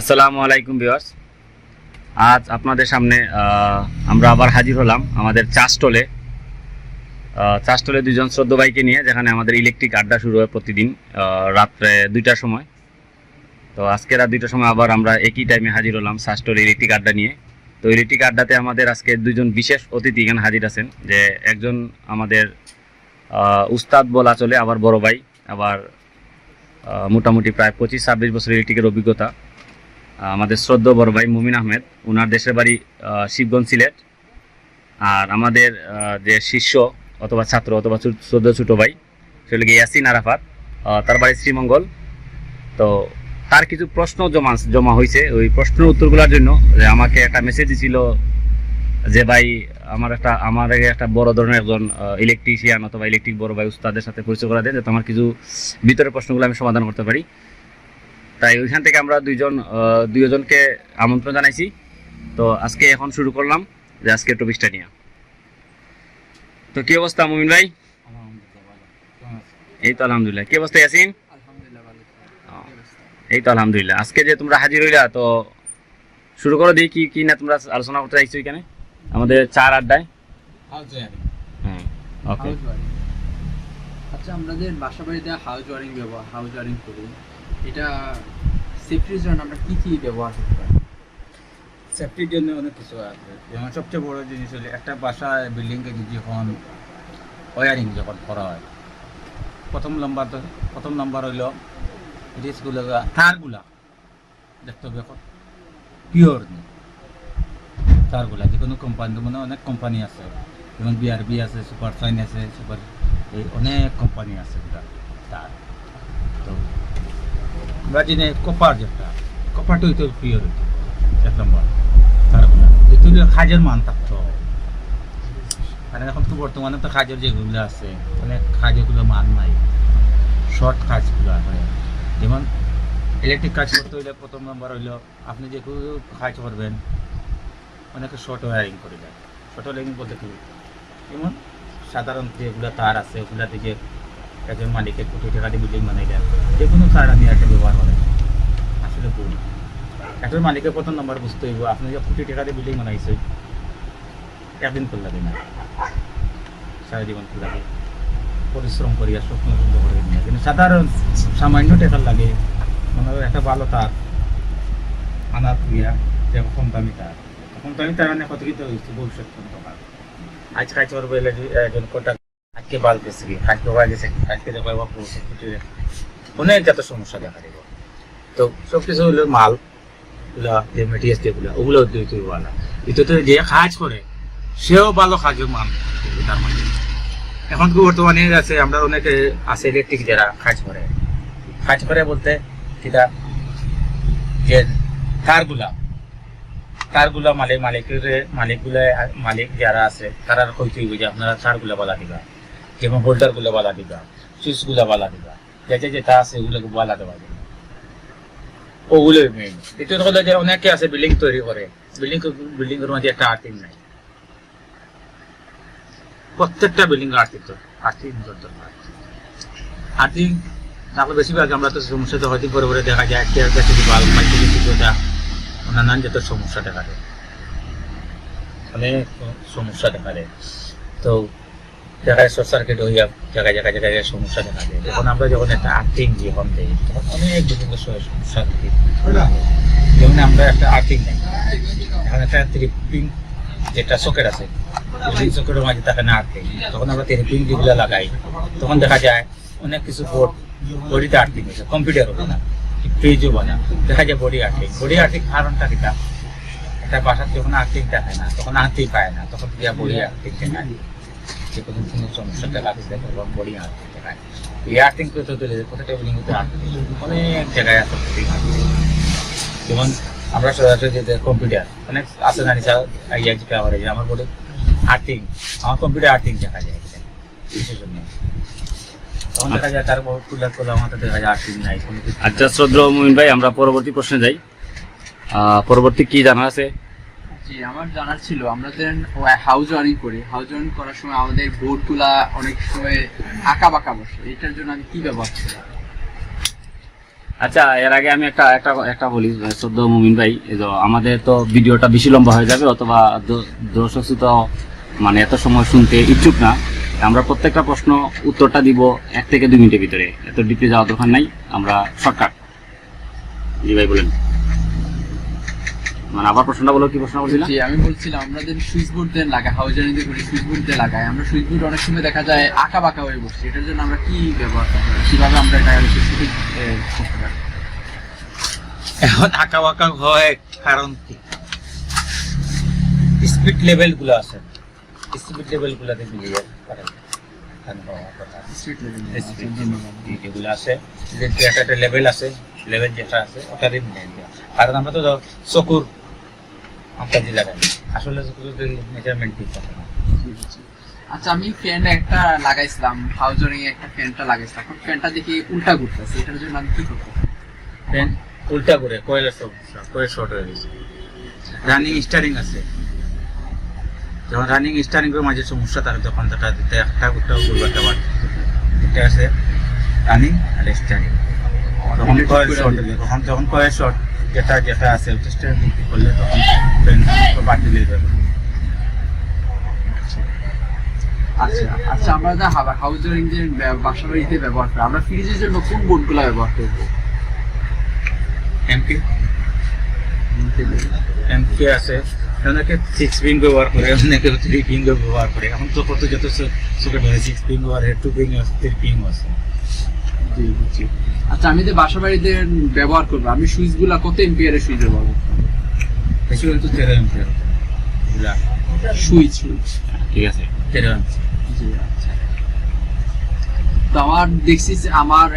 আসসালামু আলাইকুম ভিউয়ার্স। আজ আপনাদের সামনে আমরা আবার হাজির হলাম আমাদের চাষটলে চাষটলে দুজন শ্রদ্ধ ভাইকে নিয়ে, যেখানে আমাদের ইলেকট্রিক আড্ডা শুরু হয় প্রতিদিন রাত্রে দুইটার সময়। তো আজকে রাত দুইটার সময় আবার আমরা একই টাইমে হাজির হলাম চাষটলে ইলেকট্রিক আড্ডা নিয়ে। তো ইলেকট্রিক আড্ডাতে আমাদের আজকে দুজন বিশেষ অতিথি এখানে হাজির আছেন, যে একজন আমাদের উস্তাদ বলা চলে, আবার বড় ভাই, আবার মোটামুটি প্রায় পঁচিশ ছাব্বিশ বছর ইলেকট্রিকের অভিজ্ঞতা। আমাদের শ্রদ্ধ বড় ভাই মুমিন আহমেদ ওনার দেশের বাড়ি শিবগঞ্জ সিলেট। আর আমাদের যে শিষ্য অথবা ছাত্র অথবা শ্রদ্ধ ছোট ভাই সেগুলো ইয়াসিন আরাফাত তার বাড়ি শ্রীমঙ্গল। তো তার কিছু প্রশ্ন জমা জমা হয়েছে ওই প্রশ্নের উত্তরগুলোর জন্য যে আমাকে একটা মেসেজ দিছিল যে, ভাই, আমার একটা আমার একটা বড় ধরনের একজন ইলেকট্রিশিয়ান অথবা ইলেকট্রিক বড় ভাই উস্তাদের সাথে পরিচয় করা দেন যাতে আমার কিছু ভিতরের প্রশ্নগুলো আমি সমাধান করতে পারি। তাই ওইখান থেকে আমরা দুইজন দুইজনকে আমন্ত্রণ জানাইছি। তো আজকে এখন শুরু করলাম যে আজকে টপিকটা নিয়ে। তো কি অবস্থা মুমিন ভাই? এই তো আলহামদুলিল্লাহ। কি অবস্থা ইয়াসিন? এই তো আলহামদুলিল্লাহ। আজকে যে তোমরা হাজির হইলা তো শুরু করো দিই কি কি না তোমরা আলোচনা করতে চাইছো এখানে। আমাদের চার আড্ডায়। হ্যাঁ ওকে আচ্ছা আমাদের বাসা বাড়িতে হাউস ওয়ারিং ব্যবহার হাউস ওয়ারিং করি এটা সেফটির জন্য আমরা কি কি ব্যবহার করতে পারি? সেফটির জন্য অনেক কিছু আছে। যেমন সবচেয়ে বড় জিনিস হলো একটা বাসায় বিল্ডিংকে যখন ওয়ারিং যখন করা হয়, প্রথম নাম্বার প্রথম নাম্বার হইল জিনিসগুলো তারগুলা দেখতে হবে এখন। পিওর তারগুলা যে কোনো কোম্পানি মানে অনেক কোম্পানি আছে, যেমন বিআরবি আছে সুপার সাইন আছে সুপার এই অনেক কোম্পানি আছে তার। তো আমরা যিনি কপার যেটা, কপারটা হইতে পিওর হইতে এক নম্বর। তারগুলা দ্বিতীয় কাজের মান থাকতো। কারণ এখন তো বর্তমানে তো কাজের যেগুলো আছে অনেক কাজেগুলো মান নাই। শর্ট কাজগুলো আছে যেমন ইলেকট্রিক কাজ করতে হইলে প্রথম নম্বর হইল, আপনি যে কোনো কাজ করবেন, অনেকে শর্ট ওয়ারিং করে দেয়। শর্ট ওয়ারিং বলতে কি? যেমন সাধারণ যেগুলো তার আছে ওগুলাতে যে একজন মালিকের কোটি টাকা দিয়ে বিল্ডিং বানাই দেন যে কোনো তার আমি একটা ব্যবহার করেন আসলে ভুল। একজন মালিকের প্রথম নম্বর বুঝতে হইব, আপনি যে কোটি টাকা দিয়ে বিল্ডিং বানাইছে একদিন ফুল লাগে না। সারা জীবন ফুল লাগে। পরিশ্রম করিয়া স্বপ্ন সুন্দর করে নিয়ে। কিন্তু সাধারণ সামান্য টাকা লাগে। মনে হয় একটা ভালো তার আনার ক্রিয়া যে কম দামি তার। কম দামি তার কত কিন্তু ভবিষ্যৎ পর্যন্ত। ভালো। আজ এলে একজন কোটা বাল কি? কাজ পাওয়া গেছে আজকে দেখো এবার পৌঁছে ফুটিয়ে অনেক যত সমস্যা দেখা দেবো তো সব কিছু হলো মালগুলা যে মেটেরিয়ালস যেগুলো, ওগুলো দুই দুই ভালো দ্বিতীয়ত যে কাজ করে, সেও ভালো কাজের মান তার মানে। এখন কি বর্তমানে আছে, আমরা অনেকে আছে ইলেকট্রিক যারা কাজ করে। কাজ করে বলতে সেটা যে তারগুলা তারগুলা মালিক, মালিকের, মালিকগুলা, মালিক যারা আছে, তারা কইতে হইবে যে আপনারা তারগুলা বালা দিবা। যেমন হোল্ডারগুলো বালা দিবা সুইচগুলা বালা দিবা যেটা যেটা আছে ওগুলোকে বালা দেওয়া যাবে ওগুলো মেইন দ্বিতীয়ত হলো যে অনেকে আছে বিল্ডিং তৈরি করে। বিল্ডিং বিল্ডিং এর মধ্যে একটা আর্থিং নাই। প্রত্যেকটা বিল্ডিং আর্থিং আর্থিং দরকার আর্থিং তারপর বেশিরভাগ আমরা তো সমস্যা তো হয়তো পরে পরে দেখা যায় গাছে যে বাল মাইকে কিছু যেটা নানান যত সমস্যা দেখা দেয়। অনেক সমস্যা দেখা দেয়। তো জায়গায় শর্ট সার্কিট হইয়া জায়গায় জায়গায় জায়গায় সমস্যা দেখা যায় যখন আমরা যখন একটা আর্থিং যখন দেই তখন অনেক বিভিন্ন সমস্যা থাকে যেমন আমরা একটা আর্থিং নেই। এখানে একটা ত্রিপিং যেটা সকেট আছে ত্রিপিং সকেটের মাঝে থাকে না আর্থিং তখন আমরা ত্রিপিং যেগুলো লাগাই তখন দেখা যায় অনেক কিছু বোর্ড বডিতে আর্থিং হয়েছে কম্পিউটার হবে না ফ্রিজও বানা দেখা যায় বডি আর্থিং। বডি আর্থিং কারণটা কিটা একটা বাসার যখন আর্থিং থাকে না তখন আর্থিং পায় না তখন বডি আর্থিং দেখায়। দিচ্ছে তখন বডি এই আর্থিং করতে বিল্ডিং হতে আর্থিং অনেক জায়গায় আছে যেমন আমরা সরাসরি যে কম্পিউটার অনেক আছে না নিচা আইয়া জিপে আমার আমার আর্থিং, আমার কম্পিউটার আর্থিং দেখা যায় জন্য তখন দেখা যায় করলে আমার দেখা যায় আর্থিং নাই আচ্ছা শ্রদ্ধ মুমিন ভাই, আমরা পরবর্তী প্রশ্নে যাই। পরবর্তী কি জানা আছে? জি, আমার জানার ছিল। আমরা যেন হাউস ওয়ারিং করি। হাউস ওয়ারিং করার সময় আমাদের বোর্ডগুলা অনেক সময় আঁকা বাঁকা বসে। এটার জন্য আমি কি ব্যবহার করি? আচ্ছা এর আগে আমি একটা একটা একটা বলি সদ্য মুমিন ভাই আমাদের তো ভিডিওটা বেশি লম্বা হয়ে যাবে, অথবা দর্শক তো মানে এত সময় শুনতে ইচ্ছুক না। আমরা প্রত্যেকটা প্রশ্ন উত্তরটা দিব এক থেকে দুই মিনিটের ভিতরে। এত ডিপে যাওয়ার দরকার নাই। আমরা শর্টকাট জি ভাই, বলেন। মানে আবার প্রশ্নটা বলো কি প্রশ্ন বলছিলাম জি আমি বলছিলাম আমাদের সুইচ বোর্ড দিয়ে ওয়ারিং করি সুইচ বোর্ড দিয়ে লাগাই আমরা সুইচ বোর্ড অনেক সময় দেখা যায় আঁকা বাঁকা হয়ে বসছে এটার জন্য আমরা কি ব্যবহার করতে পারি? কীভাবে আমরা এটা একটু সঠিক করতে পারি? এখন আঁকা বাঁকা হয় কারণ কি? স্পিড লেভেলগুলো আছে। Speed level. যেগুলো আছে যে একটা একটা লেভেল আছে লেভেল যেটা আছে ওটারই কারণ আমরা তো চকুর লাগাই আসলে মেজারমেন্ট ঠিক থাকে না। আচ্ছা আমি ফ্যান একটা লাগাইছিলাম হাউস একটা ফ্যানটা লাগাইছিলাম। এখন ফ্যানটা দেখি উল্টা ঘুরতেছে এটার জন্য আমি কি পারি? দেন উল্টা করে কয়েলের সমস্যা কয়েল শর্ট হয়ে গেছে। রানিং স্টারিং আছে। যখন রানিং স্টারিং এর মাঝে সমস্যা থাকে তখন তাটা দিতে একটা উল্টা করবে একটা বার এটা আছে রানিং আর স্টারিং তখন কয়েল শর্ট। তখন তখন কয়েল শর্ট যেটা যেটা আছে স্টারিং করলে তখন ফ্যান বাতিল হয়ে যাবে আচ্ছা আচ্ছা আমরা যা হাউস ওয়ারিং যে ব্যা- বাসা বাড়িতে ব্যবহার করি? আমরা ফ্রিজের জন্য কোন বোর্ডগুলো ব্যবহার করব? এমপি এমপি আছে। অনেকে সিক্স পিন ব্যবহার করে অনেকে থ্রি পিন ব্যবহার করে। এখন তো কত যত সুকেট হয় সিক্স পিন ব্যবহার টু পিন থ্রি পিন আছে। জি বুঝছি আচ্ছা আমি যে বাসা বাড়িতে ব্যবহার করব আমি সুইচগুলা কত এম্পিয়ারের সুইচ ব্যবহার করব? তো তেরো এমপিয়ার সুইচ সুইচ। ঠিক আছে। তেরো আচ্ছা। তো আমার দেখছি আমার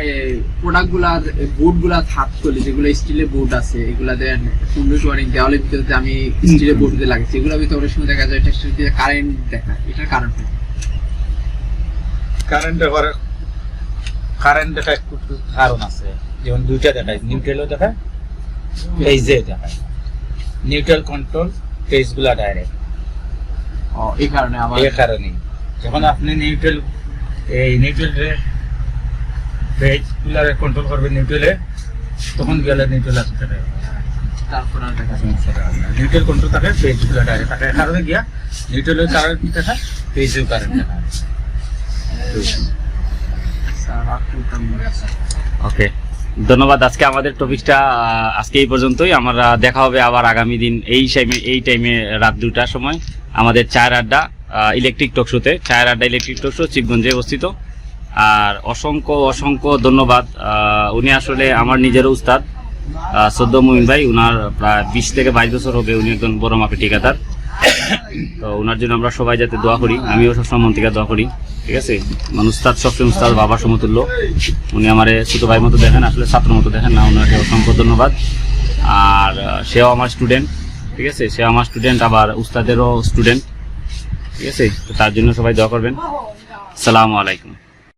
প্রোডাক্টগুলার বোর্ডগুলা হাত করলে যেগুলো স্টিলের বোর্ড আছে এগুলা দেন সুন্দর ওয়ারিং দেওয়ালের ভিতরে আমি স্টিলের বোর্ড দিয়ে লাগাচ্ছি এগুলোর ভিতরে অনেক সময় দেখা যায় টেক্সটাইল কারেন্ট দেখা এটার কারণ কারেন্ট কারেন্ট দেখা একটু কারণ আছে। যেমন দুইটা দেখায় নিউট্রালও দেখায় ফেজে দেখায়। নিউট্রাল কন্ট্রোল ফেজগুলা ডাইরেক্ট ও এই কারণে আমার এই কারণেই। যখন আপনি নিউট্রাল এই নিউট্রাল ফেজগুলা কন্ট্রোল করবেন নিউট্রালে তখন গেলে নিউট্রাল আসতে থাকে তারপর আর দেখা নিউট্রাল কন্ট্রোল থাকে ফেজগুলা ডাইরেক্ট থাকে। কারণে গিয়া নিউট্রালের কারেন্ট দেখা ফেজেও কারেন্ট দেখা স্যার আর করতাম না। ওকে। ধন্যবাদ, আজকে আমাদের টপিকটা আজকে এই পর্যন্তই। আমরা দেখা হবে আবার আগামী দিন এই টাইমে এই টাইমে রাত দুটার সময় আমাদের চায়ের আড্ডা ইলেকট্রিক টকশোতে চায়ের আড্ডা ইলেকট্রিক টকশো শিবগঞ্জে অবস্থিত। আর অসংখ্য অসংখ্য ধন্যবাদ উনি আসলে আমার নিজের উস্তাদ সদ্য মুমিন ভাই। উনার প্রায় বিশ থেকে বাইশ বছর হবে। উনি একজন বড় মাপের ঠিকাদার। তো ওনার জন্য আমরা সবাই যাতে দোয়া করি, আমিও সবসময় মন থেকে দোয়া করি, ঠিক আছে? মানে উস্তাদ সবসময় উস্তাদ বাবার সমতুল্য। উনি আমার ছোটো ভাই মতো দেখেন, আসলে ছাত্র মতো দেখেন না, ওনাকে অসংখ্য ধন্যবাদ। আর সেও আমার স্টুডেন্ট ঠিক আছে? সে আমার স্টুডেন্ট আবার উস্তাদেরও স্টুডেন্ট ঠিক আছে? তার জন্য সবাই দোয়া করবেন। সালামু আলাইকুম।